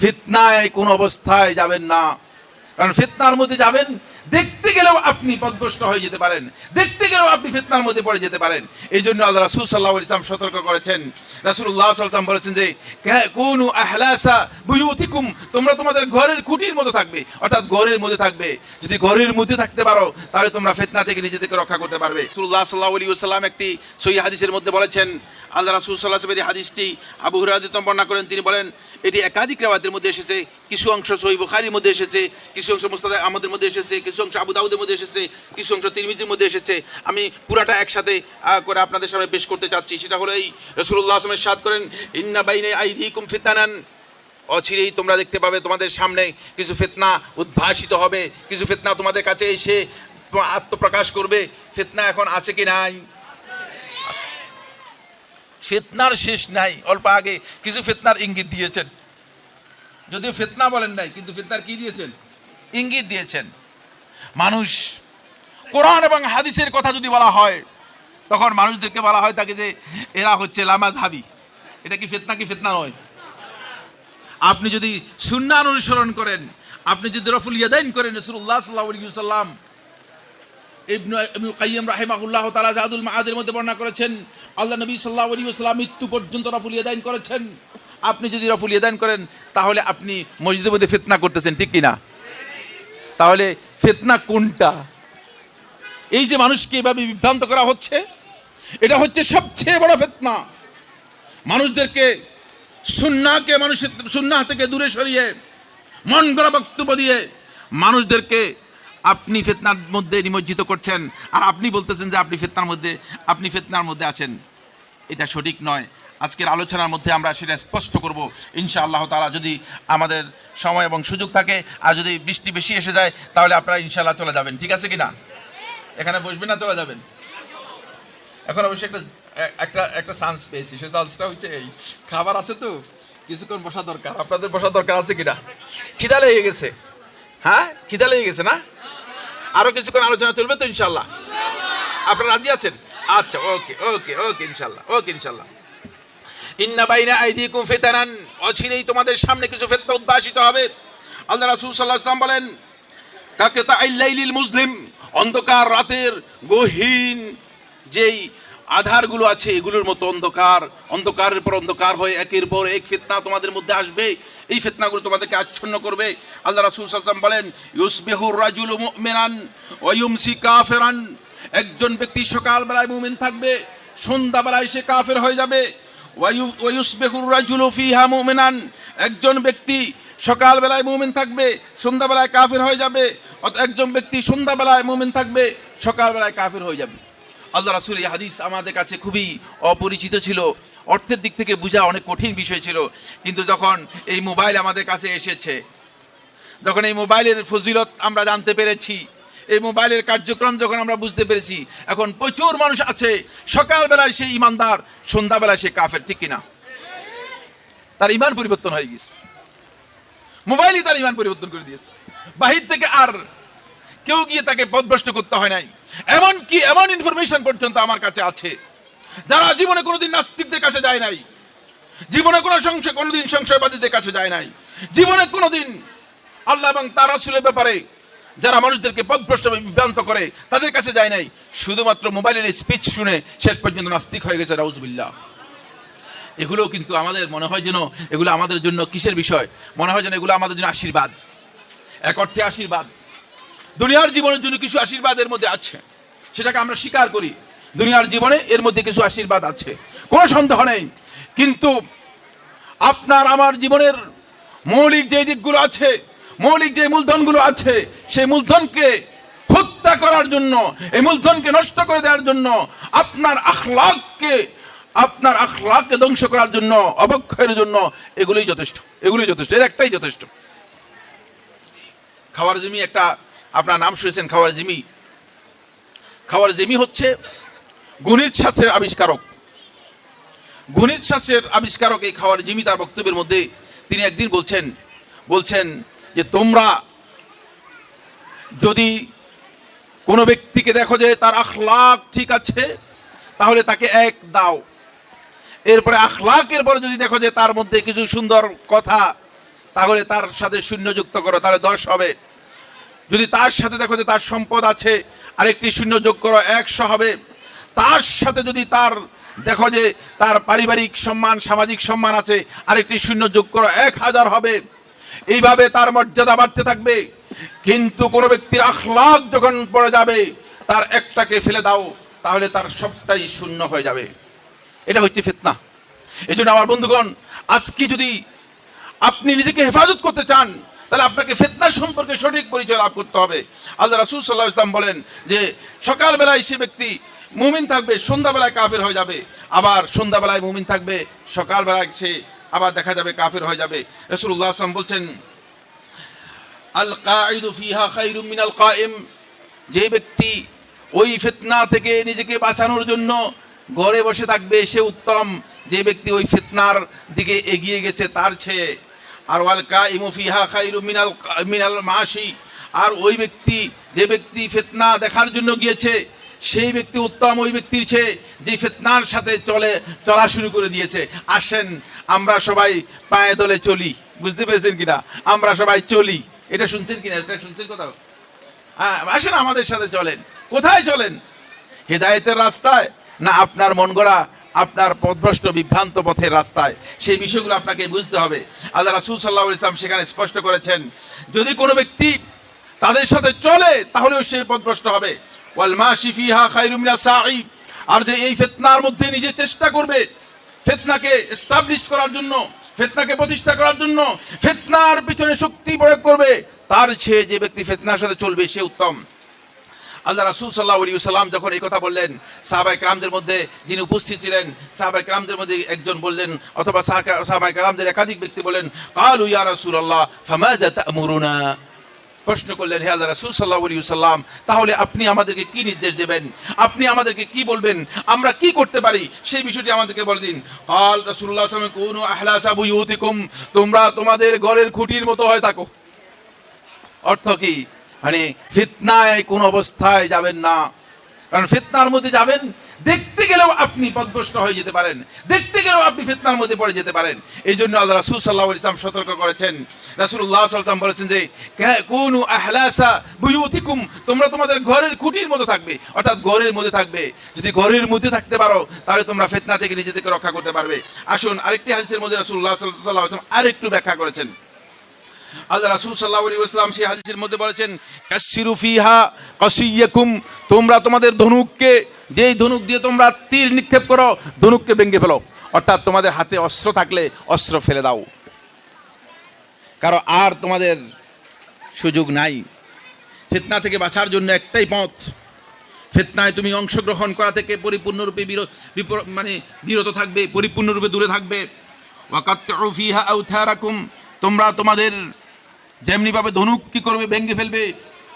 ফিতনায় কোন অবস্থায় যাবেন না। কারণ ফিতনার মধ্যে যাবেন, দেখতে গেলেও আপনি পদভ্রষ্ট হয়ে যেতে পারেন। দেখতে গেলেও আপনি ফিতনার মধ্যে পড়ে যেতে পারেন। এই জন্য আল্লাহ রাসুল সাল্লাহ ইসলাম সতর্ক করেছেন। রাসুল্লাহ সাল্লাম বলেছেন যে কোন আহলাসা বুয়ুতিকুম। তোমরা তোমাদের ঘরের খুঁটির মতো থাকবে, অর্থাৎ ঘরের মধ্যে থাকবে। যদি ঘরের মধ্যে থাকতে পারো, তাহলে তোমরা ফিতনা থেকে নিজেদেরকে রক্ষা করতে পারবে। রাসুল্লাহ সাল্লাহ আলী সাল্লাম একটি সই হাদিসের মধ্যে বলেছেন, আল্লাহ রাসুল সাল্লাহ হাদিসটি আবু হুরাদিতম বর্ণনা করেন। তিনি বলেন এটি একাধিক রেওয়াতের মধ্যে এসেছে, কিছু অংশ সহি বুখারির মধ্যে এসেছে, কিছু অংশ মুস্তাদ আমাদের মধ্যে এসেছে, কিছু অংশ আবু মধ্যে এসেছে, কিছু অংশ তিরমিজির মধ্যে এসেছে। আমি পুরাটা একসাথে করে আপনাদের সামনে পেশ করতে চাচ্ছি। সেটা হলো এই রসুল্লাহ আসলামের সাদ করেন, ইন্না বাইনে আইদিকুম ফিতানান অচিরেই তোমরা দেখতে পাবে তোমাদের সামনে কিছু ফেতনা উদ্ভাসিত হবে, কিছু ফিতনা তোমাদের কাছে এসে আত্মপ্রকাশ করবে, ফিতনা এখন আছে কি নাই? ফিতনার শেষ নাই। অল্প আগে কিছু ফিতনার ইঙ্গিত দিয়েছেন। যদিও ফিতনা বলেন নাই, কিন্তু ফিতনার কি দিয়েছেন? ইঙ্গিত দিয়েছেন। মানুষ, কোরআন এবং হাদিসের কথা যদি বলা হয়, তখন মানুষদেরকে বলা হয় তাকে যে, এরা হচ্ছে লামা ধাবি এটা কি ফিতনা কি ফিতনা নয়? আপনি যদি সুন্নান অনুসরণ করেন, আপনি যদি রফুল ইয়াদাইন করেন রসুল্লাহ সাল্লাহ সাল্লাম ইবনু ইবনু কাইয়্যিম রাহিমাহুল্লাহ তাআলা জাদুল মাআদের মধ্যে বর্ণনা করেছেন আল্লাহ নবী সাল্লাল্লাহু আলাইহি ওয়াসাল্লাম মৃত্যু পর্যন্ত রফুল ইয়াদাইন করেছেন। আপনি যদি রফুল ইয়াদাইন করেন, তাহলে আপনি মসজিদের মধ্যে ফিতনা করতেছেন, ঠিক কি না তাহলে ফিতনা কোনটা? এই যে মানুষকে এভাবে বিভ্রান্ত করা হচ্ছে, এটা হচ্ছে সবচেয়ে বড় ফিতনা। মানুষদেরকে সুন্নাকে মানুষের, সুন্নাহ থেকে দূরে সরিয়ে মন গড়া বক্তব্য দিয়ে মানুষদেরকে আপনি ফেতনার মধ্যে নিমজ্জিত করছেন। আর আপনি বলতেছেন যে আপনি ফেতনার মধ্যে, আপনি ফেতনার মধ্যে আছেন। এটা সঠিক নয়। আজকের আলোচনার মধ্যে আমরা সেটা স্পষ্ট করব। ইনশা আল্লাহ তালা যদি আমাদের সময় এবং সুযোগ থাকে, আর যদি বৃষ্টি বেশি এসে যায়, তাহলে আপনারা ইনশাল্লাহ চলে যাবেন। ঠিক আছে কি না এখানে বসবেন না চলে যাবেন? এখন অবশ্যই একটা একটা একটা চান্স পেয়েছি। সে চান্সটা হচ্ছে এই, খাবার আছে তো, কিছুক্ষণ বসা দরকার। আপনাদের বসা দরকার আছে কিনা? খিদা লেগে গেছে। হ্যাঁ? খিদা লেগে গেছে না? আরও কিছুক্ষণ আলোচনা চলবে তো ইনশাল্লাহ আপনারা রাজি আছেন? আচ্ছা ওকে ওকে ওকে ইনশাল্লাহ ওকে ইনশাল্লাহ ইন্না বাইনা আইদিকুম ফিতানান, অচিরেই তোমাদের সামনে কিছু ফিতনা উদ্ভাসিত হবে। আল্লাহ রাসূল সাল্লাল্লাহু আলাইহি বলেন, কাকে তা আইলাইলিল মুসলিম, অন্ধকার রাতের গহীন যেই আধারগুলো আছে, এগুলোর মতো অন্ধকার, অন্ধকারের পর অন্ধকার হয়ে একের পর এক ফিতনা তোমাদের মধ্যে আসবে। এই ফিতনাগুলো তোমাদেরকে আচ্ছন্ন করবে। আল্লাহ রাসূল ওয়াসাল্লাম বলেন ইউসবিহুর রাজুলু মুমিনান ওয়া ইউমসি কাফিরান। একজন ব্যক্তি সকালবেলায় মুমিন থাকবে, সন্ধ্যাবেলায় সে কাফের হয়ে যাবে। ওয়ায়ুসবিহুর রাজুলু ফিহা মুমিনান। একজন ব্যক্তি সকালবেলায় মুমিন থাকবে, সন্ধ্যাবেলায় কাফের হয়ে যাবে। অত- একজন ব্যক্তি সন্ধ্যাবেলায় মুমিন থাকবে, সকালবেলায় কাফের হয়ে যাবে। আল্লাহ রাসূল হাদিস আমাদের কাছে খুবই অপরিচিত ছিল। অর্থের দিক থেকে বোঝা অনেক কঠিন বিষয় ছিল। কিন্তু যখন এই মোবাইল আমাদের কাছে এসেছে, যখন এই মোবাইলের ফজিলত আমরা জানতে পেরেছি, এই মোবাইলের কার্যক্রম যখন আমরা বুঝতে পেরেছি, এখন প্রচুর মানুষ আছে, সকালবেলায় সে ইমানদার, সন্ধ্যাবেলায় সে কাফের, ঠিক কিনা? তার ইমান পরিবর্তন হয়ে গেছে মোবাইলই তার ইমান পরিবর্তন করে দিয়েছে। বাহির থেকে আর কেউ গিয়ে তাকে পদভ্রষ্ট করতে হয় নাই। এমন কি, এমন ইনফরমেশন পর্যন্ত আমার কাছে আছে, যারা জীবনে কোনোদিন নাস্তিকদের কাছে যায় নাই, জীবনে কোনো সংশয়, কোনোদিন সংশয়বাদীদের কাছে যায় নাই, জীবনে কোনোদিন আল্লাহ এবং তার রাসূলের ব্যাপারে যারা মানুষদেরকে পথভ্রষ্ট এবং বিভ্রান্ত করে, তাদের কাছে যায় নাই, শুধুমাত্র মোবাইলের স্পিচ শুনে শেষ পর্যন্ত নাস্তিক হয়ে গেছে রাউজবিল্লাহ এগুলো কিন্তু আমাদের মনে হয় যেন, এগুলো আমাদের জন্য কিসের বিষয়? মনে হয় যেন এগুলো আমাদের জন্য আশীর্বাদ। এক অর্থে আশীর্বাদ। দুনিয়ার জীবনের জন্য কিছু আশীর্বাদ এর মধ্যে আছে। সেটাকে আমরা স্বীকার করি। দুনিয়ার জীবনে এর মধ্যে কিছু আশীর্বাদ আছে। কোনো সন্দেহ নেই। কিন্তু আপনার আমার জীবনের মৌলিক যে দিকগুলো আছে, মৌলিক যে মূলধনগুলো আছে, সেই মূলধনকে হত্যা করার জন্য, এই মূলধনকে নষ্ট করে দেওয়ার জন্য, আপনার আখলাককে আপনার আখলাককে ধ্বংস করার জন্য, অবক্ষয়ের জন্য এগুলোই যথেষ্ট। এগুলোই যথেষ্ট। এর একটাই যথেষ্ট। খাওয়ার জমি একটা আপনার নাম শুনেছেন খাওয়ার জিমি। খাওয়ার জিমি হচ্ছে গণিত শাস্ত্রের আবিষ্কারক। গণিত শাস্ত্রের আবিষ্কারক এই খাওয়ার জিমি তার বক্তব্যের মধ্যে তিনি একদিন বলছেন বলছেন যে তোমরা যদি কোনো ব্যক্তিকে দেখো যে তার আখলাক ঠিক আছে, তাহলে তাকে এক দাও। এরপরে আখলাকের পরে যদি দেখো যে তার মধ্যে কিছু সুন্দর কথা, তাহলে তার সাথে শূন্য যুক্ত করো, তাহলে দশ হবে। যদি তার সাথে দেখো যে তার সম্পদ আছে, আরেকটি শূন্য যোগ করো, একশো হবে। তার সাথে যদি তার দেখো যে তার পারিবারিক সম্মান, সামাজিক সম্মান আছে, আরেকটি শূন্য যোগ করো, এক হাজার হবে। এইভাবে তার মর্যাদা বাড়তে থাকবে। কিন্তু কোনো ব্যক্তির আখলাক যখন পড়ে যাবে, তার একটাকে ফেলে দাও, তাহলে তার সবটাই শূন্য হয়ে যাবে। এটা হচ্ছে ফিতনা। এই আমার বন্ধুগণ, আজকে যদি আপনি নিজেকে হেফাজত করতে চান তাহলে আপনাকে ফেতনা সম্পর্কে সঠিক পরিচয় লাভ করতে হবে। আল্লাহ রাসুল সাল্লাহ ইসলাম বলেন যে, সকালবেলায় সে ব্যক্তি মুমিন থাকবে, সন্ধ্যাবেলায় কাফের হয়ে যাবে। আবার সন্ধ্যাবেলায় মুমিন থাকবে, সকালবেলায় সে আবার দেখা যাবে কাফের হয়ে যাবে। রসুল্লাহ আসলাম বলছেন আল কাঈদু ফিহা খাইরুম মিনাল কায়েম যে ব্যক্তি ওই ফিতনা থেকে নিজেকে বাঁচানোর জন্য ঘরে বসে থাকবে, সে উত্তম। যে ব্যক্তি ওই ফিতনার দিকে এগিয়ে গেছে, তার চেয়ে আর ওয়াল কাইমু ফিহা খাইরুম মিনাল মিনাল মাসি আর ওই ব্যক্তি যে ব্যক্তি ফিতনা দেখার জন্য গিয়েছে সেই ব্যক্তি উত্তম ওই ব্যক্তির চেয়ে যে ফিতনার সাথে চলে চলা শুরু করে দিয়েছে। আসেন আমরা সবাই পায়ে দলে চলি। বুঝতে পেরেছেন কিনা? আমরা সবাই চলি। এটা শুনছেন কিনা? এটা শুনছেন কোথাও হ্যাঁ, আসেন আমাদের সাথে চলেন। কোথায় চলেন? হেদায়েতের রাস্তায়? না আপনার মন গড়া আপনার পথভ্রষ্ট বিভ্রান্ত পথের রাস্তায়। সেই বিষয়গুলো আপনাকে বুঝতে হবে। আল্লাহ রাসুল সাল্লাহ ইসলাম সেখানে স্পষ্ট করেছেন, যদি কোনো ব্যক্তি তাদের সাথে চলে, তাহলেও সে পথভ্রষ্ট হবে। ওয়াল মাশি ফিহা খায়রুম মিনাস সাঈ আর যে এই ফিতনার মধ্যে নিজে চেষ্টা করবে, ফিতনাকে এস্টাবলিশ করার জন্য, ফিতনাকে প্রতিষ্ঠা করার জন্য, ফিতনার পিছনে শক্তি প্রয়োগ করবে, তার সে যে ব্যক্তি ফিতনার সাথে চলবে, সে উত্তম। আল্লাহ রাসুল সাল্লাহ আলী সাল্লাম যখন এই কথা বললেন সাহাবাই কালামদের মধ্যে যিনি উপস্থিত ছিলেন সাহাবাই কালামদের মধ্যে একজন বললেন, অথবা সাহা- সাহাবাই কালামদের একাধিক ব্যক্তি বললেন, কালু ইয়া রাসুল আল্লাহ ফামাজা তা'মুরুনা? প্রশ্ন করলেন, হে আল্লাহ রাসূল সাল্লাল্লাহু আলাইহি সাল্লাম তাহলে আপনি আমাদেরকে কি নির্দেশ দেবেন? আপনি আমাদেরকে কি বলবেন? আমরা কি করতে পারি? সেই বিষয়টি আমাদেরকে বলে দিন। আল ওয়াসাল্লাম, কুনু আহলাসা বুয়ুতিকুম, তোমরা তোমাদের ঘরের খুঁটির মতো হয়ে থাকো। অর্থ কি? মানে ফিতনায় কোন অবস্থায় যাবেন না। কারণ ফিতনার মধ্যে যাবেন, দেখতে গেলেও আপনি পদভ্রষ্ট হয়ে যেতে পারেন। দেখতে গেলেও আপনি ফিতনার মধ্যে পড়ে যেতে পারেন। এই জন্য আল্লাহ রাসুল সাল্লাহ ইসলাম সতর্ক করেছেন। রাসুল্লাহ সাল্লাম বলেছেন যে কোন আহলাসা বুয়ুতিকুম তোমরা তোমাদের ঘরের খুঁটির মতো থাকবে, অর্থাৎ ঘরের মধ্যে থাকবে। যদি ঘরের মধ্যে থাকতে পারো, তাহলে তোমরা ফিতনা থেকে নিজেদেরকে রক্ষা করতে পারবে। আসুন, আরেকটি হাদিসের মধ্যে রাসুল্লাহ সাল্লাহ আসলাম আরেকটু ব্যাখ্যা করেছেন। আল্লাহ রাসূল সাল্লাল্লাহু আলাইহি ওয়াসাল্লাম সেই হাদিসের মধ্যে বলেছেন ফিহা কাসিয়াকুম তোমরা তোমাদের ধনুককে, যেই ধনুক দিয়ে তোমরা তীর নিক্ষেপ করো, ধনুককে ভেঙে ফেলো। অর্থাৎ তোমাদের হাতে অস্ত্র থাকলে অস্ত্র ফেলে দাও। কারণ আর তোমাদের সুযোগ নাই। ফিতনা থেকে বাঁচার জন্য একটাই পথ। ফিতনায় তুমি অংশগ্রহণ করা থেকে পরিপূর্ণরূপে মানে বিরত থাকবে, পরিপূর্ণরূপে দূরে থাকবে। তোমরা তোমাদের যেমনিভাবে ধনুক কী করবে, ভেঙে ফেলবে,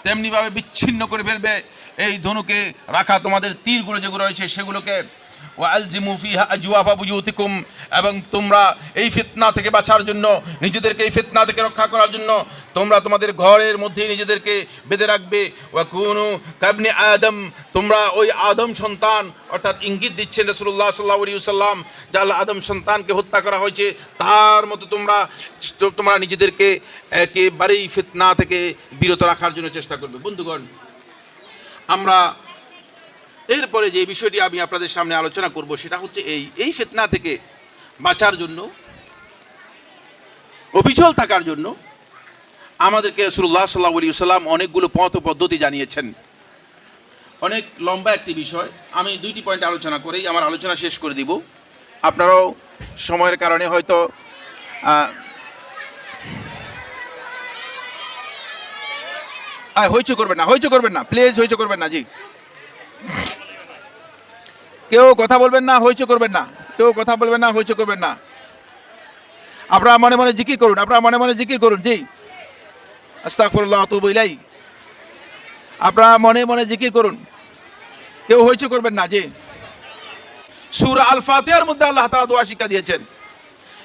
তেমনিভাবে বিচ্ছিন্ন করে ফেলবে, এই ধনুকে রাখা তোমাদের তীরগুলো যেগুলো রয়েছে সেগুলোকে ওয়ালজিমু ফিহা আজওয়াফা বুয়ুতিকুম, এবং তোমরা এই ফিতনা থেকে বাঁচার জন্য, নিজেদেরকে এই ফিতনা থেকে রক্ষা করার জন্য, তোমরা তোমাদের ঘরের মধ্যেই নিজেদেরকে বেঁধে রাখবে। ওয়াকুনু কাবনি আদম, তোমরা ওই আদম সন্তান, অর্থাৎ ইঙ্গিত দিচ্ছেন রসুল্লাহ সাল্লাহ সাল্লাম যা আল্লাহ আদম সন্তানকে হত্যা করা হয়েছে, তার মতো তোমরা তোমরা নিজেদেরকে, একেবারেই ফিতনা থেকে বিরত রাখার জন্য চেষ্টা করবে। বন্ধুগণ, আমরা এরপরে যে বিষয়টি আমি আপনাদের সামনে আলোচনা করব সেটা হচ্ছে এই এই ফিতনা থেকে বাঁচার জন্য অবিচল থাকার জন্য আমাদেরকে রসুল্লাহ সাল্লাহ আলী সাল্লাম অনেকগুলো পথ পদ্ধতি জানিয়েছেন। অনেক লম্বা একটি বিষয়। আমি দুইটি পয়েন্ট আলোচনা করেই আমার আলোচনা শেষ করে দিব। আপনারাও সময়ের কারণে হয়তো আহ, করবেন না হইচই করবেন না প্লিজ হইচই করবেন না জি। কেউ কথা বলবেন না, হইচই করবেন না। কেউ কথা বলবেন না, হইচই করবেন না। আপনারা মনে মনে জিকির করুন, আপনারা মনে মনে জিকির করুন, জি। আস্তাগফিরুল্লাহ আতুবু ইলাই আপনারা মনে মনে জিকির করুন। কেউ হইচই করবেন না, জি। সূরা আল ফাতিহার মধ্যে আল্লাহ তাআলা দোয়া শিক্ষা দিয়েছেন।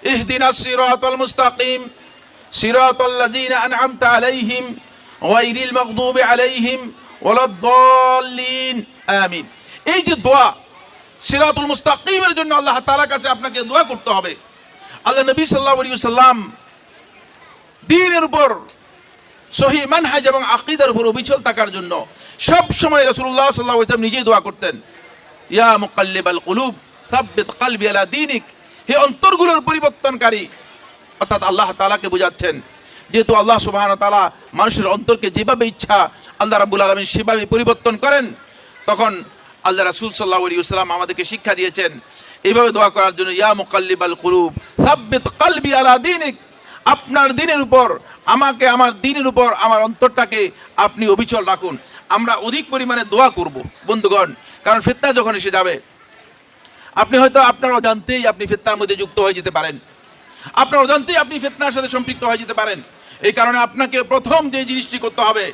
ইহদিনাস সিরাতাল মুস্তাকিম, সিরাতাল লাযিনা আন'আমতা আলাইহিম, গায়রিল মাগদুবি আলাইহিম, ওয়ালাদ-দাল্লিন। আমিন। এই যে দোয়া সিরাতুল মুস্তাকিমের জন্য আল্লাহ তাআলার কাছে আপনাকে দোয়া করতে হবে। আল্লাহ নবী আলাইহি সাল্লাম দিনের উপর সহি মানহাজ এবং আকিদার উপর অবিচল থাকার জন্য সব সময় রসুল্লাহ সাল্লাহ ইসলাম নিজেই দোয়া করতেন। ইয়া মুকাল্লিব আল কুলুব, সাব্বিত কালবি আলা দিনিক। হে অন্তরগুলোর পরিবর্তনকারী। অর্থাৎ আল্লাহ তালাকে বোঝাচ্ছেন, যেহেতু আল্লাহ সুবহান তালা মানুষের অন্তরকে যেভাবে ইচ্ছা আল্লাহ রাব্বুল আলামিন সেভাবে পরিবর্তন করেন, তখন আল্লাহ রাসূল আলাইহি ওয়াসাল্লাম আমাদেরকে শিক্ষা দিয়েছেন। এইভাবে দোয়া করার জন্য, ইয়া মুকাল্লিব আল কুলুব, সাব্বিত কালবি আলা দিনিক। আপনার দিনের উপর, আমাকে আমার দিনের উপর, আমার অন্তরটাকে আপনি অবিচল রাখুন। আমরা অধিক পরিমাণে দোয়া করব, বন্ধুগণ, কারণ ফিতনা যখন এসে যাবে, আপনি হয়তো আপনার অজান্তেই আপনি ফিতনার মধ্যে যুক্ত হয়ে যেতে পারেন। আপনার অজান্তেই আপনি ফিতনার সাথে সম্পৃক্ত হয়ে যেতে পারেন। এই কারণে আপনাকে প্রথম যে জিনিসটি করতে হবে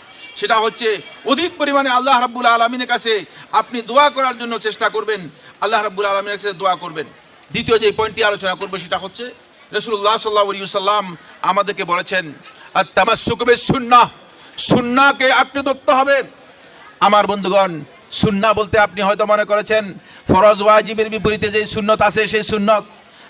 সেটা হচ্ছে অধিক পরিমাণে আল্লাহ রাব্বুল আলমিনের কাছে আপনি দোয়া করার জন্য চেষ্টা করবেন। আল্লাহ রাব্বুল আলমিনের কাছে দোয়া করবেন। দ্বিতীয় যে পয়েন্টটি আলোচনা করব সেটা হচ্ছে রসুল্লাহ সাল্লাহ সাল্লাম আমাদেরকে বলেছেন আর তামাসুকবে সুন্না সুন্নাকে আপনি ধরতে হবে। আমার বন্ধুগণ সুন্না বলতে আপনি হয়তো মনে করেছেন, ফরজ ওয়াজিবের বিপরীতে যে সুন্নত আছে সেই সুন্নত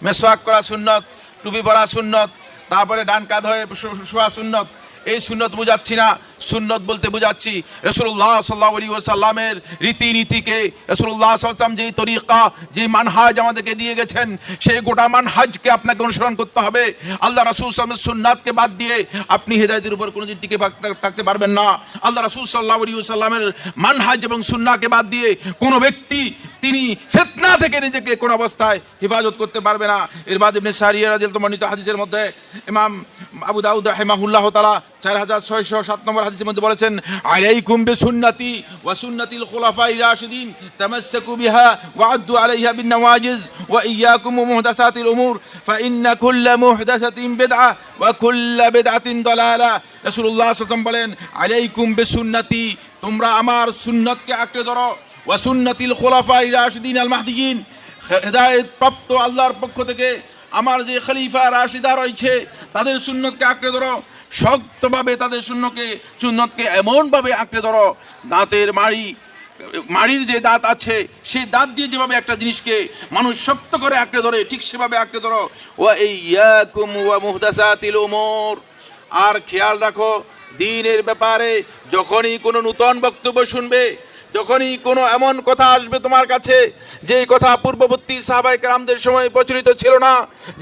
মেসোয়াক করা সুন্নত, টুপি পরা সুন্নত, তারপরে ডান কাঁধ হয়ে শোয়া সুন্নত এই সুন্নত বুঝাচ্ছি না। সুন্নত বলতে বুঝাচ্ছি রসুল্লাহ সাল্লাহ আলী সাল্লামের রীতিনীতিকে। রসুল্লাহ সাল্লাম যেই তরিকা যে মানহাজ আমাদেরকে দিয়ে গেছেন, সেই গোটা মানহাজকে আপনাকে অনুসরণ করতে হবে। আল্লাহ রাসুল সাল্লামের সুন্নাতকে বাদ দিয়ে আপনি হেদায়তের উপর কোনোদিন টিকে থাক- থাকতে পারবেন না। আল্লাহ রাসুল সাল্লাহ আলী সাল্লামের মানহাজ এবং সুন্নাকে বাদ দিয়ে কোনো ব্যক্তি, তিনি ফেতনা থেকে নিজেকে কোন অবস্থায় হেফাজত করতে পারবে না। এর বাদ ইবনে সারিয়া রাদিয়াল্লাহু মনিত হাদিসের মধ্যে ইমাম আবু দাউদ রাহিমাহুল্লাহ তাআলা চার হাজার ছয়শো সাত নম্বর হাদিসের মধ্যে বলেছেন, আলাইকুম বিসুন্নতি ওয়া সুন্নাতিল খুলাফাই রাশিদিন, তামাসসাকু বিহা ওয়া আদ্দু আলাইহা বিন নওয়াজিজ ওয়া ইয়াকুম ওয়া মুহদাসাতিল উমুর ফাইন্না কুল্লা মুহদাসাতিন বিদআ ওয়া কুল্লা বিদআতিন দালালা। রাসূলুল্লাহ সাল্লাল্লাহু বলেন, আলাইকুম বিসুন্নতি, তোমরা আমার সুন্নতকে আঁকড়ে ধরো। ওয়াসুন্নাতিল খোলাফাই রাশিদিন আল মাহদিগিন হেদায়েত প্রাপ্ত আল্লাহর পক্ষ থেকে আমার যে খলিফা রাশিদা রয়েছে, তাদের সুন্নতকে আঁকড়ে ধরো। শক্তভাবে তাদের শূন্যকে সুন্নতকে এমনভাবে আঁকড়ে ধরো, দাঁতের মাড়ি, মাড়ির যে দাঁত আছে সেই দাঁত দিয়ে যেভাবে একটা জিনিসকে মানুষ শক্ত করে আঁকড়ে ধরে, ঠিক সেভাবে আঁকড়ে ধরো। ওয়া ইয়াকুম ওয়া মুহদাসাতিল উমুর। আর খেয়াল রাখো, দিনের ব্যাপারে যখনই কোনো নূতন বক্তব্য শুনবে যখনই কোনো এমন কথা আসবে তোমার কাছে যে কথা পূর্ববর্তী সাহাবাই কালামদের সময় প্রচলিত ছিল না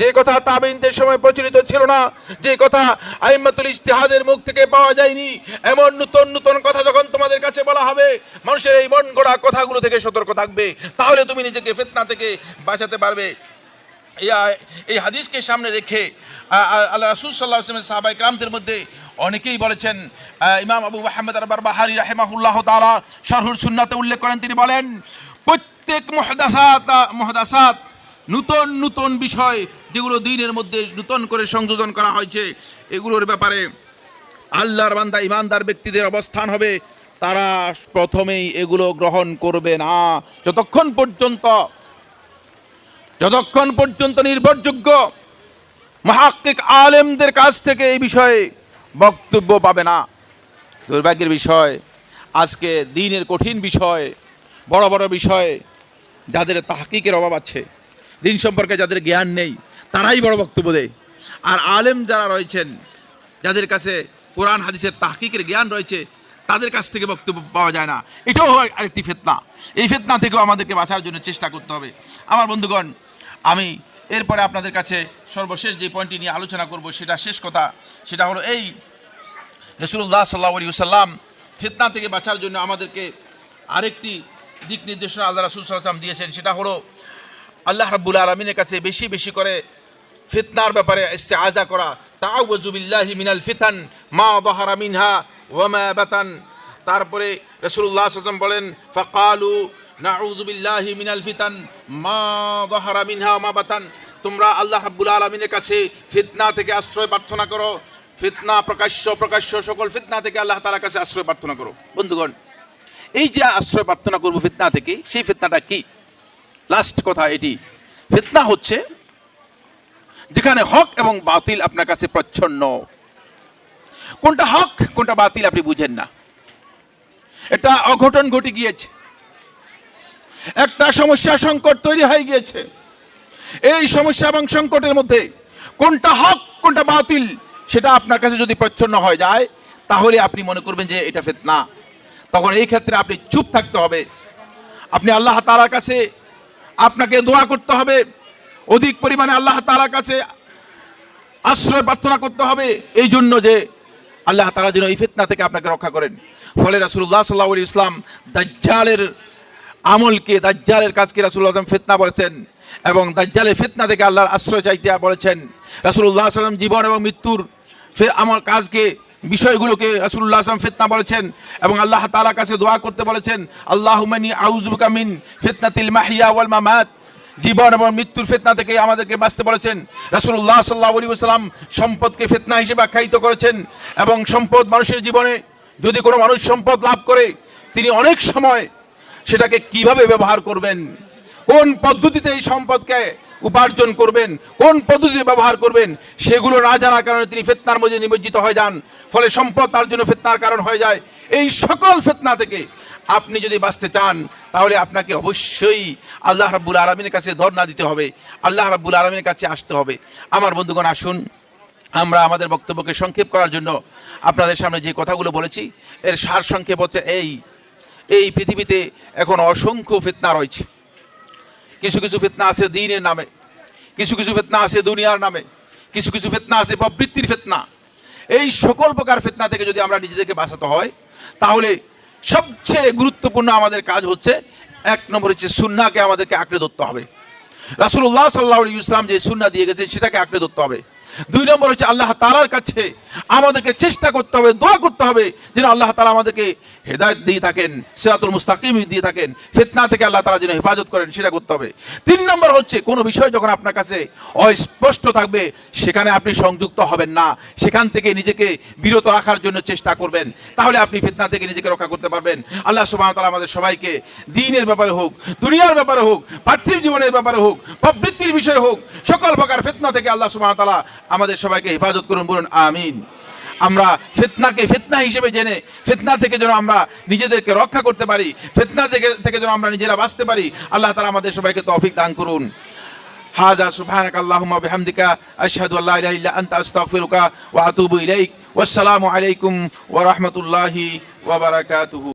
যে কথা তাবিনদের সময় প্রচলিত ছিল না যে কথা আইমাতুল ইস্তেহাদের মুখ থেকে পাওয়া যায়নি, এমন নূতন নূতন কথা যখন তোমাদের কাছে বলা হবে, মানুষের এই মন গড়া কথাগুলো থেকে সতর্ক থাকবে। তাহলে তুমি নিজেকে ফেতনা থেকে বাঁচাতে পারবে। এই হাদিসকে সামনে রেখে আল্লাহ রাসুল সাল্লাহ আসলামের সাহাবাই ক্রামদের মধ্যে অনেকেই বলেছেন ইমাম আবু আহমেদ আরবার বাহারি রাহেমাহুল্লাহ তালা শারহুর সুন্নাতে উল্লেখ করেন, তিনি বলেন, প্রত্যেক মহদাসাত মহদাসাত নূতন নূতন বিষয় যেগুলো দিনের মধ্যে নূতন করে সংযোজন করা হয়েছে, এগুলোর ব্যাপারে আল্লাহর বান্দা, ইমানদার ব্যক্তিদের অবস্থান হবে, তারা প্রথমেই এগুলো গ্রহণ করবে না। যতক্ষণ পর্যন্ত যতক্ষণ পর্যন্ত নির্ভরযোগ্য মহাক্কিক আলেমদের কাছ থেকে এই বিষয়ে বক্তব্য পাবে না, দুর্ভাগ্যের বিষয়, আজকে দিনের কঠিন বিষয়, বড় বড় বিষয়, যাদের তাহকিকের অভাব আছে, দিন সম্পর্কে যাদের জ্ঞান নেই, তারাই বড় বক্তব্য দেয়। আর আলেম যারা রয়েছেন, যাদের কাছে কোরআন, হাদিসের তাহকিকের জ্ঞান রয়েছে, তাদের কাছ থেকে বক্তব্য পাওয়া যায় না। এটাও হয় আরেকটি ফেতনা। এই ফেতনা থেকেও আমাদেরকে বাঁচার জন্য চেষ্টা করতে হবে। আমার বন্ধুগণ আমি এরপরে আপনাদের কাছে সর্বশেষ যে পয়েন্টটি নিয়ে আলোচনা করব, সেটা শেষ কথা, সেটা হলো এই রসুল্লাহ সাল্লাহ সাল্লাম ফিতনা থেকে বাঁচার জন্য আমাদেরকে আরেকটি দিক নির্দেশনা আল্লাহ রাসুল সাল্লাম দিয়েছেন, সেটা হলো আল্লাহ রাব্বুল আলমিনের কাছে বেশি বেশি করে ফিতনার ব্যাপারে ইস্তেআজা করা তাআউযুবিল্লাহি মিনাল ফিতান, মা যাহারা মিনহা ওয়া মা বাতান। তারপরে আলাইহি ওয়াসাল্লাম বলেন, ফাকালু নাউযু বিল্লাহি মিনাল ফিতান, মা যাহারা মিনহা মা বাতান। তোমরা আল্লাহ রাব্বুল আলমিনের কাছে ফিতনা থেকে আশ্রয় প্রার্থনা করো। ফিতনা প্রকাশ্য প্রকাশ্য সকল ফিতনা থেকে আল্লাহ তাআলার কাছে আশ্রয় প্রার্থনা করো। বন্ধুগণ, এই যে আশ্রয় প্রার্থনা করব ফিতনা থেকে, সেই ফিতনাটা কি? লাস্ট কথা এটি। ফিতনা হচ্ছে যেখানে হক এবং বাতিল আপনার কাছে প্রচ্ছন্ন। কোনটা হক, কোনটা বাতিল আপনি বুঝেন না। এটা অঘটন ঘটে গিয়েছে। একটা সমস্যা সংকট তৈরি হয়ে গিয়েছে। এই সমস্যা এবং সংকটের মধ্যে কোনটা হক, কোনটা বাতিল, সেটা আপনার কাছে যদি প্রচ্ছন্ন হয়ে যায়, তাহলে আপনি মনে করবেন যে এটা ফেতনা। তখন এই ক্ষেত্রে আপনি চুপ থাকতে হবে। আপনি আল্লাহ তালার কাছে আপনাকে দোয়া করতে হবে। অধিক পরিমাণে আল্লাহ তালার কাছে আশ্রয় প্রার্থনা করতে হবে। এই জন্য যে আল্লাহ তালা যেন এই ফিতনা থেকে আপনাকে রক্ষা করেন। ফলে রাসুল্লাহ সাল্লাহ ইসলাম দাজ্জালের আমলকে দাজ্জালের কাজকে রাসুল্লাহ আসলাম ফিতনা বলেছেন? এবং দাজ্জালের ফিতনা থেকে আল্লাহর আশ্রয় চাইতে বলেছেন। রাসুল্লাহ সাল্লাম জীবন এবং মৃত্যুর আমার কাজকে, বিষয়গুলোকে রাসুল্লাহ আসলাম ফিতনা বলেছেন এবং আল্লাহ তালার কাছে দোয়া করতে বলেছেন আল্লাহ মিন ফিতনাতিল মাহিয়া ওয়াল মামাত। জীবন এবং মৃত্যুর ফেতনা থেকে আমাদেরকে বাঁচতে বলেছেন। রাসূলুল্লাহ সাল্লাহ আলী সাল্লাম সম্পদকে ফেতনা হিসেবে আখ্যায়িত করেছেন এবং সম্পদ মানুষের জীবনে যদি কোনো মানুষ সম্পদ লাভ করে, তিনি অনেক সময় সেটাকে কীভাবে ব্যবহার করবেন? কোন পদ্ধতিতে এই সম্পদকে উপার্জন করবেন? কোন পদ্ধতিতে ব্যবহার করবেন? সেগুলো না জানার কারণে তিনি ফেতনার মধ্যে নিমজ্জিত হয়ে যান। ফলে সম্পদ তার জন্য ফেতনার কারণ হয়ে যায়। এই সকল ফেতনা থেকে আপনি যদি বাঁচতে চান, তাহলে আপনাকে অবশ্যই আল্লাহ রাব্বুল আলমিনের কাছে ধর্ণা দিতে হবে। আল্লাহ রাব্বুল আলমিনের কাছে আসতে হবে। আমার বন্ধুগণ, আসুন। আমরা আমাদের বক্তব্যকে সংক্ষেপ করার জন্য আপনাদের সামনে যে কথাগুলো বলেছি, এর সার সংক্ষেপ হচ্ছে এই। এই পৃথিবীতে এখন অসংখ্য ফিতনা রয়েছে। কিছু কিছু ফিতনা আছে দিনের নামে, কিছু কিছু ফিতনা আছে দুনিয়ার নামে, কিছু কিছু ফিতনা আছে প্রবৃত্তির ফিতনা। এই সকল প্রকার ফিতনা থেকে যদি আমরা নিজেদেরকে বাঁচাতে হয়, তাহলে সবচেয়ে গুরুত্বপূর্ণ আমাদের কাজ হচ্ছে, এক নম্বর হচ্ছে সুন্নাকে আমাদেরকে আঁকড়ে ধরতে হবে। রাসুল্লাহ সাল্লাহ ইসলাম যে সুন্না দিয়ে গেছে সেটাকে আঁকড়ে ধরতে হবে। দুই নম্বর হচ্ছে আল্লাহ তালার কাছে আমাদেরকে চেষ্টা করতে হবে, দোয়া করতে হবে যেন আল্লাহ তালা আমাদেরকে হেদায়ত দিয়ে থাকেন, সিরাতুল মুস্তাকিম দিয়ে থাকেন, ফেতনা থেকে আল্লাহ তালা যেন হেফাজত করেন, সেটা করতে হবে। তিন নম্বর হচ্ছে কোনো বিষয় যখন আপনার কাছে অস্পষ্ট থাকবে, সেখানে আপনি সংযুক্ত হবেন না, সেখান থেকে নিজেকে বিরত রাখার জন্য চেষ্টা করবেন, তাহলে আপনি ফিতনা থেকে নিজেকে রক্ষা করতে পারবেন। আল্লাহ সুবাহ তালা আমাদের সবাইকে দিনের ব্যাপারে হোক, দুনিয়ার ব্যাপারে হোক, পার্থিব জীবনের ব্যাপারে হোক, প্রবৃত্তির বিষয় হোক, সকল প্রকার ফিতনা থেকে আল্লাহ সুবাহ তালা আমাদের সবাইকে হেফাজত করুন, বলুন, আমিন। আমরা ফেতনাকে ফেতনা হিসেবে জেনে, ফেতনা থেকে যেন আমরা নিজেদেরকে রক্ষা করতে পারি, ফেতনা থেকে থেকে যেন আমরা নিজেরা বাঁচতে পারি, আল্লাহ তালা আমাদের সবাইকে তফিক দান করুন। হাজা সুবহানাক আল্লাহুম্মা বিহামদিকা, আশহাদু আল্লা ইলাহা ইল্লা আনতা ওয়াসসালামু আলাইকুম ওয়া রাহমাতুল্লাহি